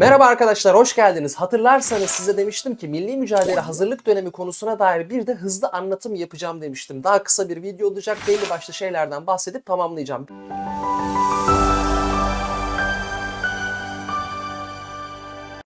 Merhaba arkadaşlar, hoş geldiniz. Hatırlarsanız size demiştim ki milli mücadele hazırlık dönemi konusuna dair bir de hızlı anlatım yapacağım demiştim. Daha kısa bir video olacak, belli başlı şeylerden bahsedip tamamlayacağım.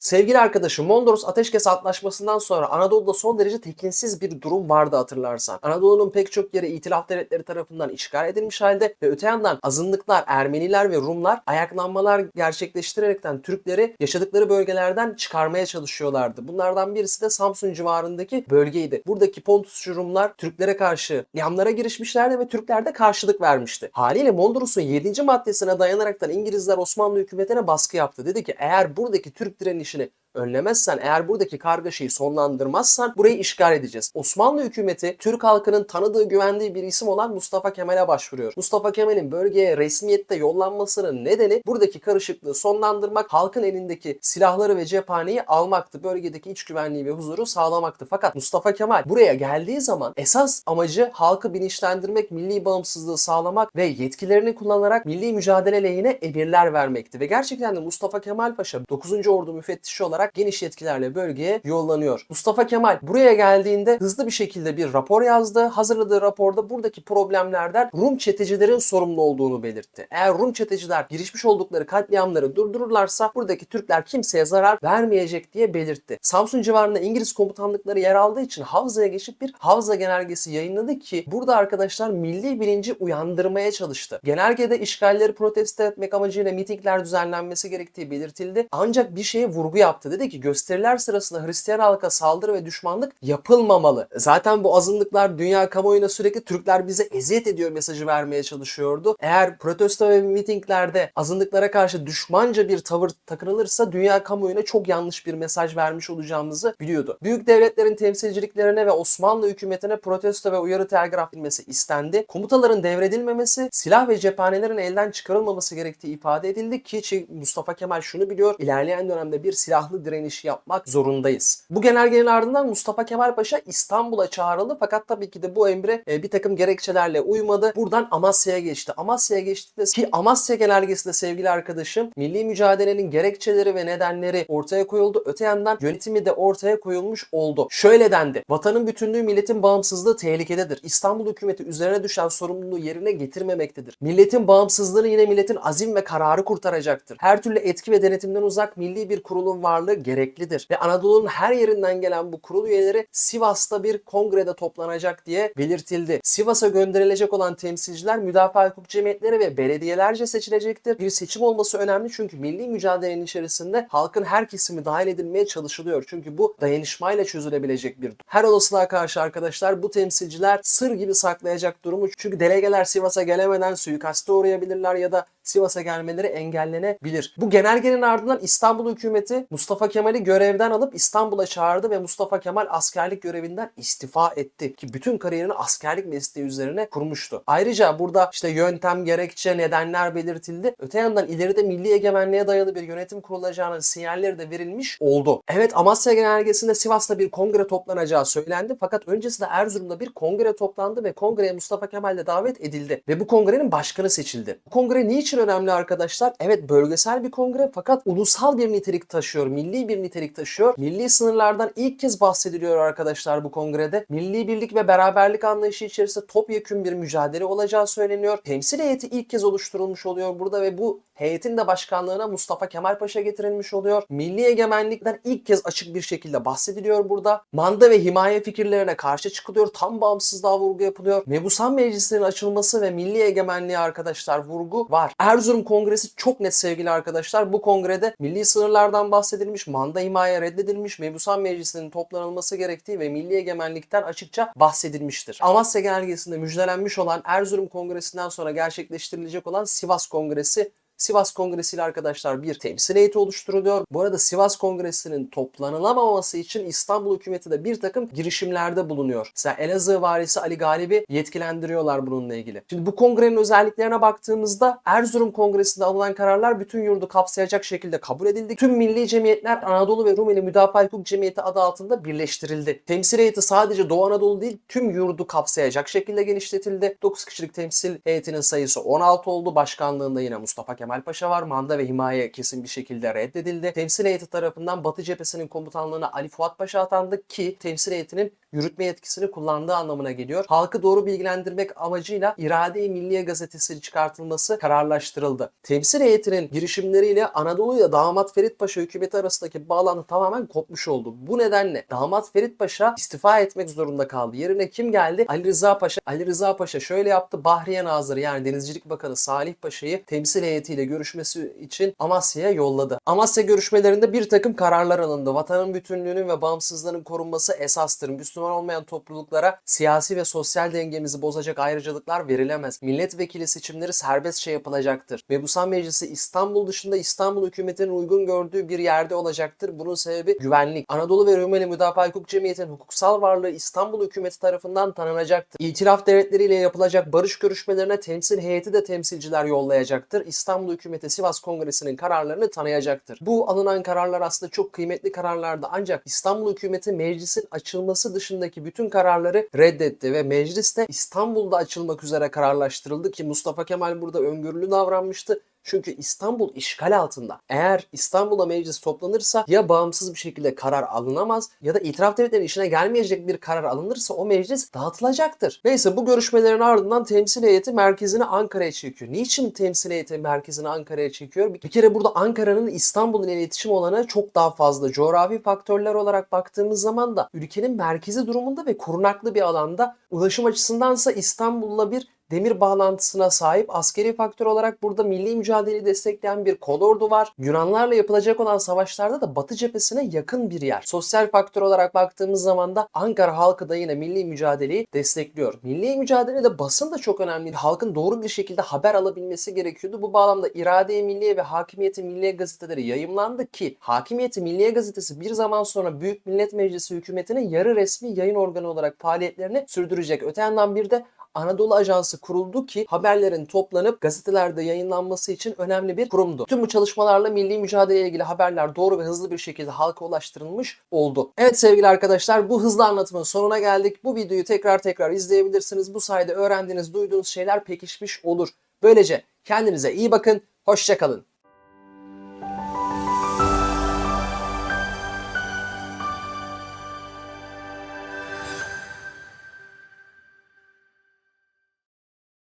Sevgili arkadaşım Mondros Ateşkes Antlaşması'ndan sonra Anadolu'da son derece tekinsiz bir durum vardı hatırlarsan. Anadolu'nun pek çok yeri İtilaf devletleri tarafından işgal edilmiş halde ve öte yandan azınlıklar, Ermeniler ve Rumlar ayaklanmalar gerçekleştirerekten Türkleri yaşadıkları bölgelerden çıkarmaya çalışıyorlardı. Bunlardan birisi de Samsun civarındaki bölgeydi. Buradaki Pontusçu Rumlar Türklere karşı yamlara girişmişlerdi ve Türkler de karşılık vermişti. Haliyle Mondros'un 7. maddesine dayanaraktan İngilizler Osmanlı hükümetine baskı yaptı. Dedi ki eğer buradaki Türk passionate önlemezsen, eğer buradaki kargaşayı sonlandırmazsan burayı işgal edeceğiz. Osmanlı hükümeti Türk halkının tanıdığı, güvendiği bir isim olan Mustafa Kemal'e başvuruyor. Mustafa Kemal'in bölgeye resmiyette yollanmasının nedeni buradaki karışıklığı sonlandırmak, halkın elindeki silahları ve cephaneyi almaktı. Bölgedeki iç güvenliği ve huzuru sağlamaktı. Fakat Mustafa Kemal buraya geldiği zaman esas amacı halkı bilinçlendirmek, milli bağımsızlığı sağlamak ve yetkilerini kullanarak milli mücadele lehine emirler vermekti. Ve gerçekten de Mustafa Kemal Paşa 9. Ordu müfettişi olarak geniş yetkilerle bölgeye yollanıyor. Mustafa Kemal buraya geldiğinde hızlı bir şekilde bir rapor yazdı. Hazırladığı raporda buradaki problemlerden Rum çetecilerin sorumlu olduğunu belirtti. Eğer Rum çeteciler girişmiş oldukları katliamları durdururlarsa buradaki Türkler kimseye zarar vermeyecek diye belirtti. Samsun civarında İngiliz komutanlıkları yer aldığı için Havza'ya geçip bir Havza genelgesi yayınladı ki burada arkadaşlar milli bilinci uyandırmaya çalıştı. Genelgede işgalleri protesto etmek amacıyla mitingler düzenlenmesi gerektiği belirtildi. Ancak bir şeye vurgu yaptı. Dedi ki gösteriler sırasında Hristiyan halka saldırı ve düşmanlık yapılmamalı. Zaten bu azınlıklar dünya kamuoyuna sürekli Türkler bize eziyet ediyor mesajı vermeye çalışıyordu. Eğer protesto ve mitinglerde azınlıklara karşı düşmanca bir tavır takınılırsa dünya kamuoyuna çok yanlış bir mesaj vermiş olacağımızı biliyordu. Büyük devletlerin temsilciliklerine ve Osmanlı hükümetine protesto ve uyarı telgraf edilmesi istendi. Komutaların devredilmemesi, silah ve cephanelerin elden çıkarılmaması gerektiği ifade edildi ki Mustafa Kemal şunu biliyor. İlerleyen dönemde bir silahlı direniş yapmak zorundayız. Bu genelgenin ardından Mustafa Kemal Paşa İstanbul'a çağrıldı fakat tabii ki de bu emre e, bir takım gerekçelerle uymadı. Buradan Amasya'ya geçti. Amasya'ya geçti de ki Amasya genelgesinde sevgili arkadaşım milli mücadelenin gerekçeleri ve nedenleri ortaya koyuldu. Öte yandan yönetimi de ortaya koyulmuş oldu. Şöyle dendi. Vatanın bütünlüğü milletin bağımsızlığı tehlikededir. İstanbul hükümeti üzerine düşen sorumluluğu yerine getirmemektedir. Milletin bağımsızlığını yine milletin azim ve kararı kurtaracaktır. Her türlü etki ve denetimden uzak milli bir kurulun varlığı gereklidir. Ve Anadolu'nun her yerinden gelen bu kurul üyeleri Sivas'ta bir kongrede toplanacak diye belirtildi. Sivas'a gönderilecek olan temsilciler müdafaa hukuk cemiyetleri ve belediyelerce seçilecektir. Bir seçim olması önemli çünkü milli mücadelenin içerisinde halkın her kesimi dahil edilmeye çalışılıyor. Çünkü bu dayanışmayla çözülebilecek bir durum. Her olasılığa karşı arkadaşlar bu temsilciler sır gibi saklayacak durumu. Çünkü delegeler Sivas'a gelemeden suikaste uğrayabilirler ya da Sivas'a gelmeleri engellenebilir. Bu genelgenin ardından İstanbul hükümeti Mustafa Kemal'i görevden alıp İstanbul'a çağırdı ve Mustafa Kemal askerlik görevinden istifa etti. Ki bütün kariyerini askerlik mesleği üzerine kurmuştu. Ayrıca burada işte yöntem, gerekçe, nedenler belirtildi. Öte yandan ileride milli egemenliğe dayalı bir yönetim kurulacağının sinyalleri de verilmiş oldu. Evet Amasya genelgesinde Sivas'ta bir kongre toplanacağı söylendi fakat öncesinde Erzurum'da bir kongre toplandı ve kongreye Mustafa Kemal de davet edildi. Ve bu kongrenin başkanı seçildi. Bu kongre niçin önemli arkadaşlar? Evet bölgesel bir kongre fakat ulusal bir nitelik taşıyor, milli bir nitelik taşıyor. Milli sınırlardan ilk kez bahsediliyor arkadaşlar bu kongrede. Milli birlik ve beraberlik anlayışı içerisinde topyekün bir mücadele olacağı söyleniyor. Temsil heyeti ilk kez oluşturulmuş oluyor burada ve bu heyetin de başkanlığına Mustafa Kemal Paşa getirilmiş oluyor. Milli egemenlikten ilk kez açık bir şekilde bahsediliyor burada. Manda ve himaye fikirlerine karşı çıkılıyor. Tam bağımsızlığa vurgu yapılıyor. Mebusan Meclisi'nin açılması ve milli egemenliğe arkadaşlar vurgu var. Erzurum Kongresi çok net sevgili arkadaşlar. Bu kongrede milli sınırlardan bahsedilmiş, manda himaye reddedilmiş, Mebusan Meclisi'nin toplanılması gerektiği ve milli egemenlikten açıkça bahsedilmiştir. Amasya Genelgesi'nde müjdelenmiş olan Erzurum Kongresi'nden sonra gerçekleştirilecek olan Sivas Kongresi Sivas Kongresi ile arkadaşlar bir temsil heyeti oluşturuluyor. Bu arada Sivas Kongresi'nin toplanılamaması için İstanbul hükümeti de bir takım girişimlerde bulunuyor. Mesela Elazığ valisi Ali Galip'i yetkilendiriyorlar bununla ilgili. Şimdi bu kongrenin özelliklerine baktığımızda Erzurum Kongresi'nde alınan kararlar bütün yurdu kapsayacak şekilde kabul edildi. Tüm milli cemiyetler Anadolu ve Rumeli Müdafaa Hukuk Cemiyeti adı altında birleştirildi. Temsil heyeti sadece Doğu Anadolu değil tüm yurdu kapsayacak şekilde genişletildi. 9 kişilik temsil heyetinin sayısı 16 oldu. Başkanlığında yine Mustafa Kemal Kemal Paşa var. Manda ve himaye kesin bir şekilde reddedildi. Temsil heyeti tarafından Batı cephesinin komutanlığına Ali Fuat Paşa atandı ki temsil heyetinin yürütme yetkisini kullandığı anlamına geliyor. Halkı doğru bilgilendirmek amacıyla İrade-i Milliye gazetesi çıkartılması kararlaştırıldı. Temsil heyetinin girişimleriyle Anadolu ile Damat Ferit Paşa hükümeti arasındaki bağlantı tamamen kopmuş oldu. Bu nedenle Damat Ferit Paşa istifa etmek zorunda kaldı. Yerine kim geldi? Ali Rıza Paşa. Ali Rıza Paşa şöyle yaptı. Bahriye Nazırı yani Denizcilik Bakanı Salih Paşa'yı temsil heyetiyle görüşmesi için Amasya'ya yolladı. Amasya görüşmelerinde bir takım kararlar alındı. Vatanın bütünlüğünün ve bağımsızlığının korunması esastır. Müslüman olmayan topluluklara siyasi ve sosyal dengemizi bozacak ayrıcalıklar verilemez. Milletvekili seçimleri serbestçe yapılacaktır. Mebusan Meclisi İstanbul dışında İstanbul hükümetinin uygun gördüğü bir yerde olacaktır. Bunun sebebi güvenlik. Anadolu ve Rumeli Müdafaa Hukuk Cemiyeti'nin hukuksal varlığı İstanbul hükümeti tarafından tanınacaktır. İtilaf devletleriyle yapılacak barış görüşmelerine temsil heyeti de temsilciler yollayacaktır. İstanbul hükümeti Sivas Kongresi'nin kararlarını tanıyacaktır. Bu alınan kararlar aslında çok kıymetli kararlardı ancak İstanbul hükümeti meclisin açılması dışındaki bütün kararları reddetti ve meclis de İstanbul'da açılmak üzere kararlaştırıldı ki Mustafa Kemal burada öngörülü davranmıştı. Çünkü İstanbul işgal altında. Eğer İstanbul'a meclis toplanırsa ya bağımsız bir şekilde karar alınamaz ya da itiraf devletlerinin işine gelmeyecek bir karar alınırsa o meclis dağıtılacaktır. Neyse bu görüşmelerin ardından temsil heyeti merkezini Ankara'ya çekiyor. Niçin temsil heyeti merkezini Ankara'ya çekiyor? Bir kere burada Ankara'nın İstanbul'un iletişim olanı çok daha fazla. Coğrafi faktörler olarak baktığımız zaman da ülkenin merkezi durumunda ve korunaklı bir alanda ulaşım açısındansa İstanbul'la bir demir bağlantısına sahip askeri faktör olarak burada milli mücadeleyi destekleyen bir kolordu var. Yunanlarla yapılacak olan savaşlarda da Batı cephesine yakın bir yer. Sosyal faktör olarak baktığımız zaman da Ankara halkı da yine milli mücadeleyi destekliyor. Milli mücadelede basın da çok önemli. Halkın doğru bir şekilde haber alabilmesi gerekiyordu. Bu bağlamda İrade-i Milliye ve Hakimiyeti Milliye gazeteleri yayımlandı ki Hakimiyeti Milliye gazetesi bir zaman sonra Büyük Millet Meclisi hükümetinin yarı resmi yayın organı olarak faaliyetlerini sürdürecek. Öte yandan bir de Anadolu Ajansı kuruldu ki haberlerin toplanıp gazetelerde yayınlanması için önemli bir kurumdu. Tüm bu çalışmalarla milli mücadele ile ilgili haberler doğru ve hızlı bir şekilde halka ulaştırılmış oldu. Evet sevgili arkadaşlar bu hızlı anlatımın sonuna geldik. Bu videoyu tekrar tekrar izleyebilirsiniz. Bu sayede öğrendiğiniz, duyduğunuz şeyler pekişmiş olur. Böylece kendinize iyi bakın, hoşçakalın.